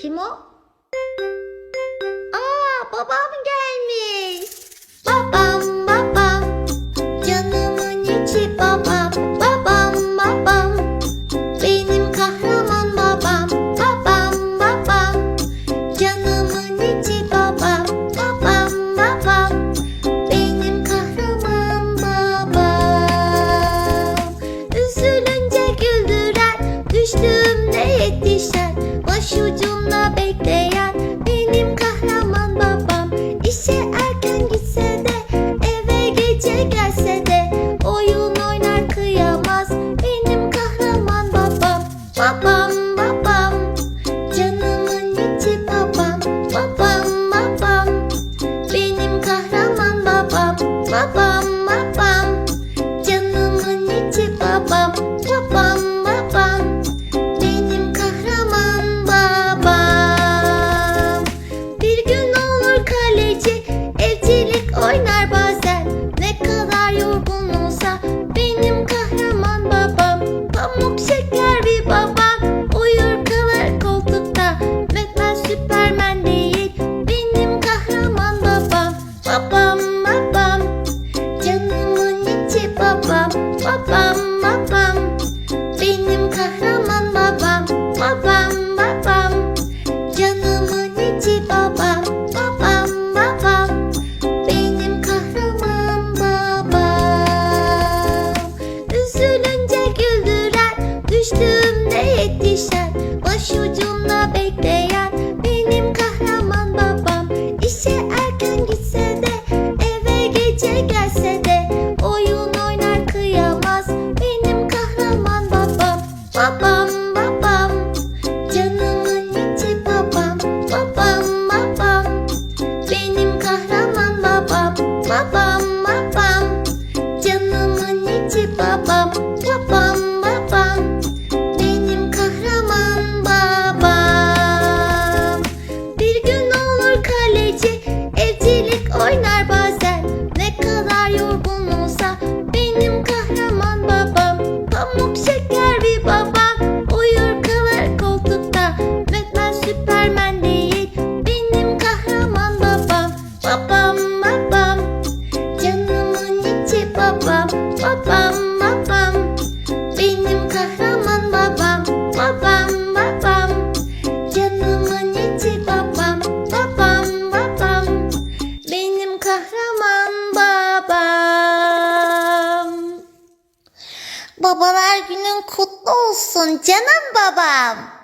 Kim o? Aa babam gelmiş. Babam babam. Canımın içi babam. Babam babam. Benim kahraman babam. Babam babam. Canımın içi babam. Babam babam. Benim kahraman babam. Üzülünce güldüren, düştüğümde yetişen, başucumda babam. Babam babam. Babam, babam, Benim kahraman babam, babam, babam Canımın içi babam, babam, babam Benim kahraman babam. Üzülünce güldüren, düştüğümde babam Babam canımın içi Babam babam, babam Babam benim kahraman babam. Babam babam, canımın içi babam. Babam babam, benim kahraman babam. Babalar günün kutlu olsun canım babam